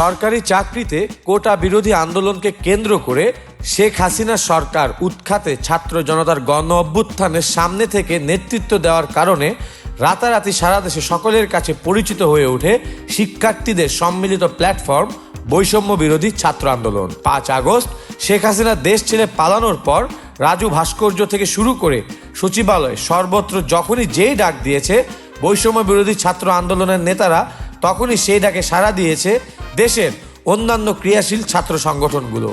সরকারি চাকরিতে কোটা বিরোধী আন্দোলনকে কেন্দ্র করে শেখ হাসিনা সরকার উৎখাতে ছাত্র জনতার গণ অভ্যুত্থানের সামনে থেকে নেতৃত্ব দেওয়ার কারণে রাতারাতি সারা দেশে সকলের কাছে পরিচিত হয়ে ওঠে শিক্ষার্থীদের সম্মিলিত প্ল্যাটফর্ম বৈষম্য বিরোধী ছাত্র আন্দোলন। পাঁচ আগস্ট, শেখ হাসিনা দেশ ছেড়ে পালানোর পর রাজু ভাস্কর্য থেকে শুরু করে সচিবালয় সর্বত্র যখনই যেই ডাক দিয়েছে বৈষম্য বিরোধী ছাত্র আন্দোলনের নেতারা, তখনই সেই ডাকে সাড়া দিয়েছে দেশের অন্যান্য ক্রিয়াশীল ছাত্র সংগঠনগুলো।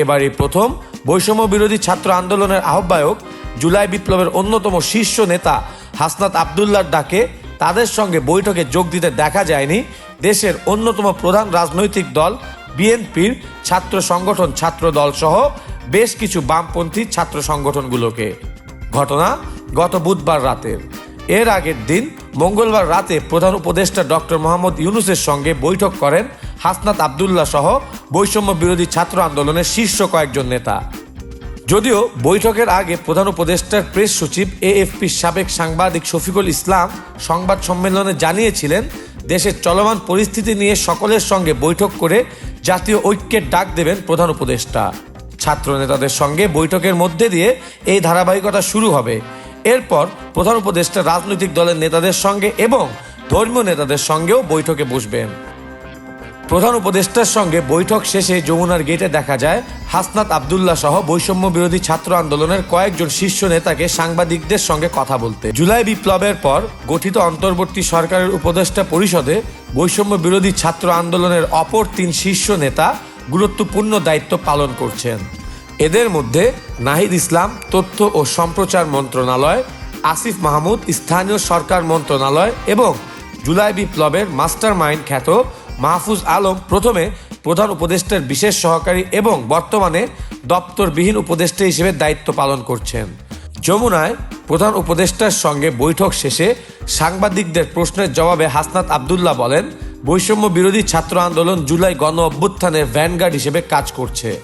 এবারই প্রথম বৈষম্য বিরোধী ছাত্র আন্দোলনের আহ্বায়ক জুলাই বিপ্লবের অন্যতম শীর্ষ নেতা হাসনাত আবদুল্লার ডাকে তাদের সঙ্গে বৈঠকে যোগ দিতে দেখা যায়নি দেশের অন্যতম প্রধান রাজনৈতিক দল বিএনপির ছাত্র সংগঠন ছাত্র দল সহ বেশ কিছু বামপন্থী ছাত্র সংগঠনগুলোকে। ঘটনা গত বুধবার রাতের। এর আগের দিন মঙ্গলবার রাতে প্রধান উপদেষ্টা ডক্টর মোহাম্মদ ইউনুসের সঙ্গে বৈঠক করেন হাসনাত আবদুল্লাহ সহ বৈষম্য বিরোধী ছাত্র আন্দোলনের শীর্ষ কয়েকজন নেতা। যদিও বৈঠকের আগে প্রধান উপদেষ্টার প্রেস সচিব এএফপির সাবেক সাংবাদিক শফিকুল ইসলাম সংবাদ সম্মেলনে জানিয়েছিলেন, দেশের চলমান পরিস্থিতি নিয়ে সকলের সঙ্গে বৈঠক করে জাতীয় ঐক্যের ডাক দেবেন প্রধান উপদেষ্টা। ছাত্র নেতাদের সঙ্গে বৈঠকের মধ্যে দিয়ে এই ধারাবাহিকতা শুরু হবে। এরপর প্রধান উপদেষ্টা রাজনৈতিক দলের নেতাদের সঙ্গে এবং ধর্মীয় নেতাদের সঙ্গেও বৈঠকে বসবেন। প্রধান উপদেষ্টার সঙ্গে বৈঠক শেষে যমুনার গেটে দেখা যায়, হাসনাত আবদুল্লাহ সহ বৈষম্য বিরোধী ছাত্র আন্দোলনের কয়েকজন শীর্ষ নেতাকে সাংবাদিকদের সঙ্গে কথা বলতে। জুলাই বিপ্লবের পর গঠিত অন্তর্বর্তী সরকারের উপদেষ্টা পরিষদে বৈষম্য বিরোধী ছাত্র আন্দোলনের অপর তিন শীর্ষ নেতা গুরুত্বপূর্ণ দায়িত্ব পালন করছেন। এদের মধ্যে নাহিদ ইসলাম, তথ্য ও সম্প্রচার মন্ত্রণালয়, আসিফ মাহমুদ, স্থানীয় সরকার মন্ত্রণালয় এবং জুলাই বিপ্লবের মাস্টার মাইন্ড খ্যাত মাহফুজ আলম প্রথমে প্রধান উপদেষ্টার বিশেষ সহকারী এবং বর্তমানে দপ্তরবিহীন উপদেষ্টা হিসেবে দায়িত্ব পালন করছেন। যমুনায় প্রধান উপদেষ্টার সঙ্গে বৈঠক শেষে সাংবাদিকদের প্রশ্নের জবাবে হাসনাত আবদুল্লাহ বলেন, বৈষম্য বিরোধী ছাত্র আন্দোলন জুলাই গণ অভ্যুত্থানের ভ্যানগার্ড হিসেবে কাজ করছে।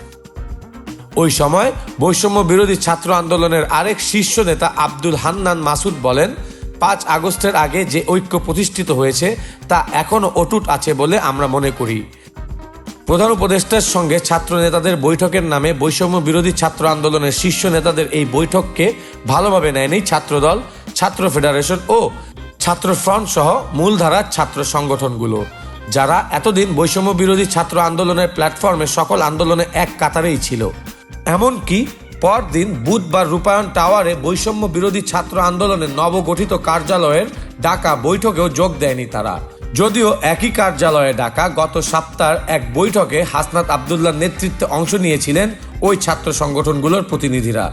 ওই সময় বৈষম্য বিরোধী ছাত্র আন্দোলনের আরেক শীর্ষ নেতা আব্দুল হান্নান মাসুদ বলেন পাঁচ আগস্টের আগে যে ঐক্য প্রতিষ্ঠিত হয়েছে, তা এখনও অটুট আছে বলে আমরা মনে করি। প্রধান উপদেষ্টার সঙ্গে ছাত্র নেতাদের বৈঠকের নামে বৈষম্য বিরোধী ছাত্র আন্দোলনের শীর্ষ নেতাদের এই বৈঠককে ভালোভাবে নেয়নি ছাত্রদল, ছাত্র ফেডারেশন ও ছাত্র ফ্রন্ট সহ মূলধারার ছাত্র সংগঠনগুলো, যারা এতদিন বৈষম্য বিরোধী ছাত্র আন্দোলনের প্ল্যাটফর্মে সকল আন্দোলনে এক কাতারেই ছিল। এমনকি পরদিন বুধবার রূপায়ণ টাওয়ারে বৈষম্য বিরোধী ছাত্র আন্দোলনের নবগঠিত কার্যালয়ের ডাকা বৈঠকেও যোগ দেয়নি তারা। যদিও একই কার্যালয়ে ডাকা গত সপ্তাহের এক বৈঠকে হাসনাত আবদুল্লার নেতৃত্বে অংশ নিয়েছিলেন ওই ছাত্র সংগঠনগুলোর প্রতিনিধিরা।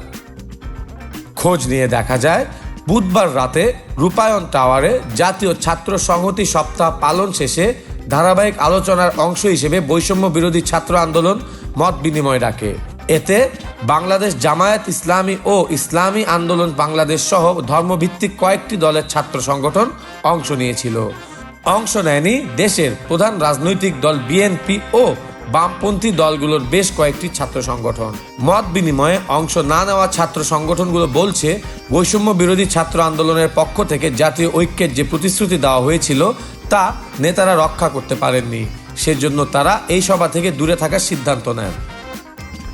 খোঁজ নিয়ে দেখা যায়, বুধবার রাতে রূপায়ণ টাওয়ারে জাতীয় ছাত্র সংহতি সপ্তাহ পালন শেষে ধারাবাহিক আলোচনার অংশ হিসেবে বৈষম্য বিরোধী ছাত্র আন্দোলন মত বিনিময় ডাকে। এতে বাংলাদেশ জামায়াত ইসলামী ও ইসলামী আন্দোলন বাংলাদেশ সহ ধর্মভিত্তিক কয়েকটি দলের ছাত্র সংগঠন অংশ নিয়েছিল। অংশ নেয়নি দেশের প্রধান রাজনৈতিক দল বিএনপি ও বামপন্থী দলগুলোর বেশ কয়েকটি ছাত্র সংগঠন। মত বিনিময়ে অংশ না নেওয়া ছাত্র সংগঠনগুলো বলছে, বৈষম্য বিরোধী ছাত্র আন্দোলনের পক্ষ থেকে জাতীয় ঐক্যের যে প্রতিশ্রুতি দেওয়া হয়েছিল, তা নেতারা রক্ষা করতে পারেননি। সেজন্য তারা এই সভা থেকে দূরে থাকার সিদ্ধান্ত নেন।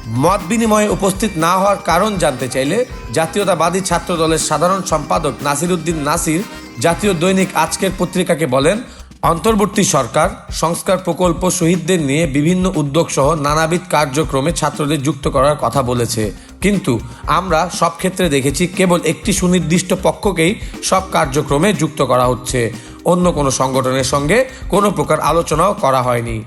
মত বিনিময়ে উপস্থিত না হওয়ার কারণ জানতে চাইলে জাতীয়তাবাদী ছাত্র দলের সাধারণ সম্পাদক নাসির উদ্দিন নাসির জাতীয় দৈনিক আজকের পত্রিকাকে বলেন, অন্তর্বর্তী সরকার, সংস্কার প্রকল্প শহীদদের নিয়ে বিভিন্ন উদ্যোগ সহ নানাবিধ কার্যক্রমে ছাত্রদের যুক্ত করার কথা বলেছে। কিন্তু আমরা সব ক্ষেত্রে দেখেছি কেবল একটি সুনির্দিষ্ট পক্ষকেই সব কার্যক্রমে যুক্ত করা হচ্ছে। অন্য কোনো সংগঠনের সঙ্গে কোনো প্রকার আলোচনাও করা হয়নি।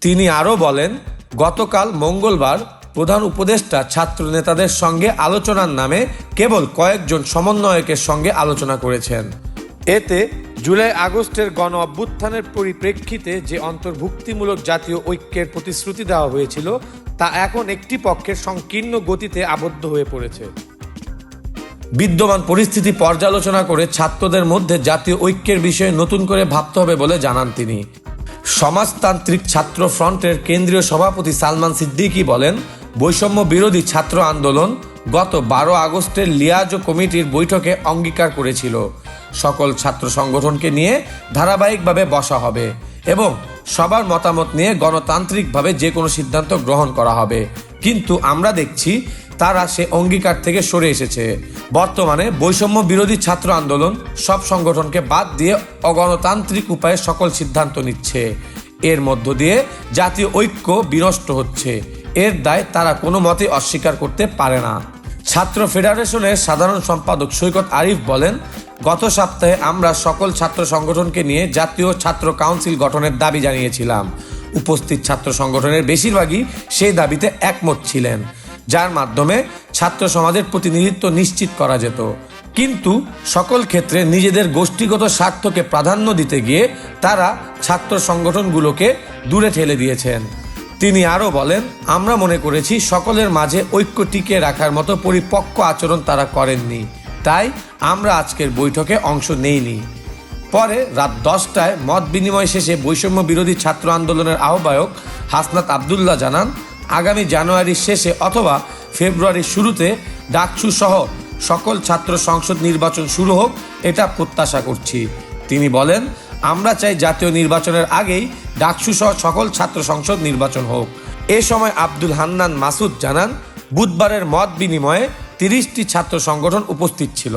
তিনি আরও বলেন, গতকাল মঙ্গলবার প্রধান উপদেষ্টা ছাত্র নেতাদের সঙ্গে আলোচনার নামে কেবল কয়েকজন সমন্বয়কের সঙ্গে আলোচনা করেছেন। এতে জুলাই আগস্টের গণ অভ্যুত্থানের পরিপ্রেক্ষিতে যে অন্তর্ভুক্তিমূলক জাতীয় ঐক্যের প্রতিশ্রুতি দেওয়া হয়েছিল, তা এখন একটি পক্ষের সংকীর্ণ গতিতে আবদ্ধ হয়ে পড়েছে। বিদ্যমান পরিস্থিতি পর্যালোচনা করে ছাত্রদের মধ্যে জাতীয় ঐক্যের বিষয়ে নতুন করে ভাবতে হবে বলে জানান তিনি। সমাজতান্ত্রিক ছাত্র ফ্রন্টের কেন্দ্রীয় সভাপতি সালমান সিদ্দিকী বলেন বৈষম্য বিরোধী ছাত্র আন্দোলন গত বারো আগস্টের লিয়াজো কমিটির বৈঠকে অঙ্গীকার করেছিল। সকল ছাত্র সংগঠনকে নিয়ে ধারাবাহিকভাবে বসা হবে এবং সবার মতামত নিয়ে গণতান্ত্রিকভাবে যে কোনো সিদ্ধান্ত গ্রহণ করা হবে। কিন্তু আমরা দেখছি তারা সে অঙ্গীকার থেকে সরে এসেছে। বর্তমানে বৈষম্য বিরোধী ছাত্র আন্দোলন সব সংগঠনকে বাদ দিয়ে অগণতান্ত্রিক উপায়ে সকল সিদ্ধান্ত নিচ্ছে। এর মধ্য দিয়ে জাতীয় ঐক্য বিনষ্ট হচ্ছে। এর দায় তারা কোনো মতে অস্বীকার করতে পারে না। ছাত্র ফেডারেশনের সাধারণ সম্পাদক সৈকত আরিফ বলেন, গত সপ্তাহে আমরা সকল ছাত্র সংগঠনকে নিয়ে জাতীয় ছাত্র কাউন্সিল গঠনের দাবি জানিয়েছিলাম। উপস্থিত ছাত্র সংগঠনের বেশিরভাগই সেই দাবিতে একমত ছিলেন, যার মাধ্যমে ছাত্র সমাজের প্রতিনিধিত্ব নিশ্চিত করা যেত। কিন্তু সকল ক্ষেত্রে নিজেদের গোষ্ঠীগত স্বার্থকে প্রাধান্য দিতে গিয়ে তারা ছাত্র সংগঠনগুলোকে দূরে ঠেলে দিয়েছেন। তিনি আরও বলেন, আমরা মনে করেছি সকলের মাঝে ঐক্য টিকে রাখার মতো পরিপক্ক আচরণ তারা করেননি। তাই আমরা আজকের বৈঠকে অংশ নেইনি। পরে রাত দশটায় মত বিনিময় শেষে বৈষম্য বিরোধী ছাত্র আন্দোলনের আহ্বায়ক হাসনাত আবদুল্লাহ জানান, আগামী জানুয়ারির শেষে অথবা ফেব্রুয়ারির শুরুতে ডাকসু সহ সকল ছাত্র সংসদ নির্বাচন শুরু হোক, এটা প্রত্যাশা করছি। তিনি বলেন আমরা চাই জাতীয় নির্বাচনের আগেই ডাকসুসহ সকল ছাত্র সংসদ নির্বাচন হোক। এ সময় আব্দুল হান্নান মাসুদ জানান, বুধবারের মত বিনিময়ে তিরিশটি ছাত্র সংগঠন উপস্থিত ছিল।